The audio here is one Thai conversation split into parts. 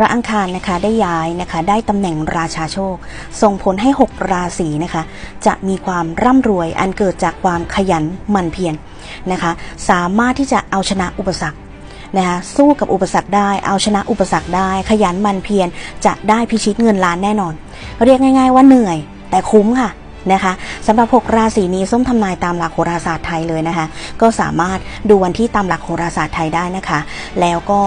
ระอังคารนะคะได้ย้ายนะคะได้ตำแหน่งราชาโชค ส่งผลให้ 6 ราศีนะคะ จะมีความร่ำรวยอันเกิดจากความขยันหมั่นเพียรนะคะ สามารถที่จะเอาชนะอุปสรรคนะคะสู้กับอุปสรรคได้เอาชนะอุปสรรคได้ ขยันหมั่นเพียรจะได้พิชิตเงินล้านแน่นอน เรียกง่าย ๆ ว่าเหนื่อยแต่คุ้มค่ะนะคะสำหรับ 6 ราศีนี้ส้มทำนายตามหลักโหราศาสตร์ไทยเลยนะคะ ก็สามารถดูวันที่ตามหลักโหราศาสตร์ไทยได้นะคะ แล้วก็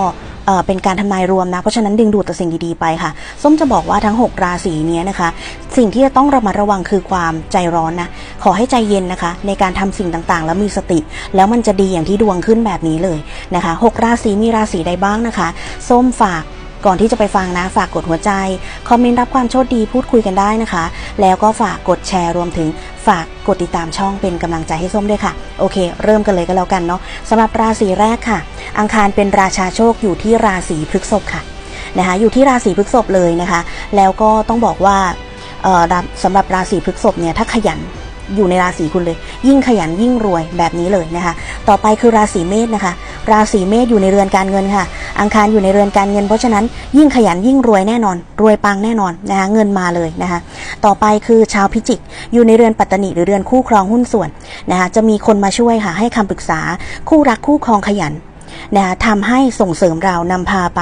เเป็นการทำนายรวมนะ เพราะฉะนั้นดึงดูดแต่สิ่งดีๆไปค่ะ ส้มจะบอกว่าทั้ง 6 ราศีนี้นะคะ สิ่งที่จะต้องระมัดระวังคือความใจร้อนนะ ขอให้ใจเย็นนะคะ ในการทำสิ่งต่างๆ แล้วมีสติ แล้วมันจะดีอย่างที่ดวงขึ้นแบบนี้เลยนะคะ 6 ราศีมีราศีใดบ้างนะคะ ส้มฝากก่อนที่จะไปฟังนะ ฝากกดหัวใจ คอมเมนต์รับความโชคดีพูดคุยกันได้นะคะ แล้วก็ฝากกดแชร์รวมถึง ฝากกดติดตามช่องเป็นกำลังใจให้ส้มด้วยค่ะ โอเค เริ่มกันเลยก็แล้วกันเนาะสำหรับราศีแรกค่ะ อังคารเป็นราชาโชคอยู่ที่ราศีพฤษภค่ะนะคะอยู่ที่ราศีพฤษภเลยนะคะ แล้วก็ต้องบอกว่าเอ่อราสำหรับราศีพฤษภเนี่ยถ้าขยัน อยู่ในราศีคุณเลย ยิ่งขยันยิ่งรวยแบบนี้เลยนะคะ ต่อไปคือราศีเมษนะคะ ราศีเมษอยู่ในเรือนการเงินค่ะ อังคารอยู่ในเรือนการเงิน เพราะฉะนั้นยิ่งขยันยิ่งรวยแน่นอน รวยปังแน่นอนนะคะเงินมาเลยนะคะ ต่อไปคือชาวพิจิก อยู่ในเรือนปัตตนิหรือเรือนคู่ครองหุ้นส่วนนะคะจะมีคนมาช่วยค่ะให้คำปรึกษาคู่รักคู่ครองขยันนะคะทำให้ส่งเสริมเรานำพาไป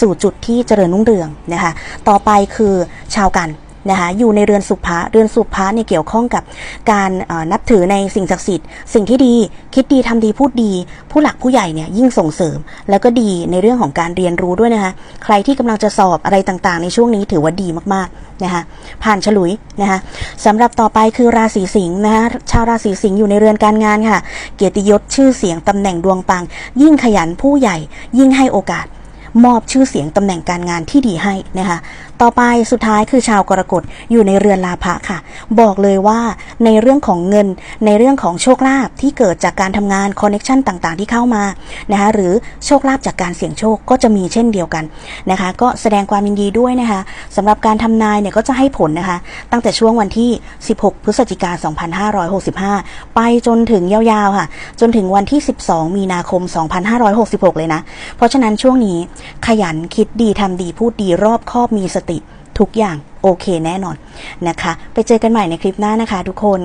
สู่จุดที่เจริญรุ่งเรืองนะคะ ต่อไปคือชาวกัน นะคะอยู่ในเรือนสุภะเรือนสุภะเนี่ยเกี่ยวข้องกับการนับถือในสิ่งศักดิ์สิทธิ์ สิ่งที่ดีคิดดีทำดีพูดดี ผู้หลักผู้ใหญ่เนี่ยยิ่งส่งเสริม แล้วก็ดีในเรื่องของการเรียนรู้ด้วยนะคะใครที่กำลังจะสอบอะไรต่างๆ ในช่วงนี้ถือว่าดีมากๆนะคะผ่านฉลุยนะคะสำหรับต่อไปคือราศีสิงห์นะคะชาวราศีสิงห์อยู่ในเรือนการงานค่ะ เกียรติยศชื่อเสียงตำแหน่งดวงปัง ยิ่งขยันผู้ใหญ่ ยิ่งให้โอกาสมอบชื่อเสียงตำแหน่งการงานที่ดีให้นะคะ ต่อไปสุดท้ายคือชาวกรกฎอยู่ในเรือนลาภะค่ะ บอกเลยว่าในเรื่องของเงินในเรื่องของโชคลาภที่เกิดจากการทำงานคอนเน็ชันต่างๆ ที่เข้ามานะคะหรือโชคลาภจากการเสี่ยงโชคก็จะมีเช่นเดียวกันนะคะ ก็แสดงความยินดีด้วยนะคะสำหรับการทำนายเนี่ยก็จะให้ผลนะคะ ตั้งแต่ช่วงวันที่ 16 พฤศจิกา 2565 ไปจนถึงยาวๆค่ะ จนถึงวันที่ 12 มีนาคม 2566 เลยนะ เพราะฉะนั้นช่วงนี้ขยันคิดดีทำดีพูดดีรอบคอบมีสติทุกอย่างโอเคแน่นอนนะคะ ไปเจอกันใหม่ในคลิปหน้านะคะทุกคน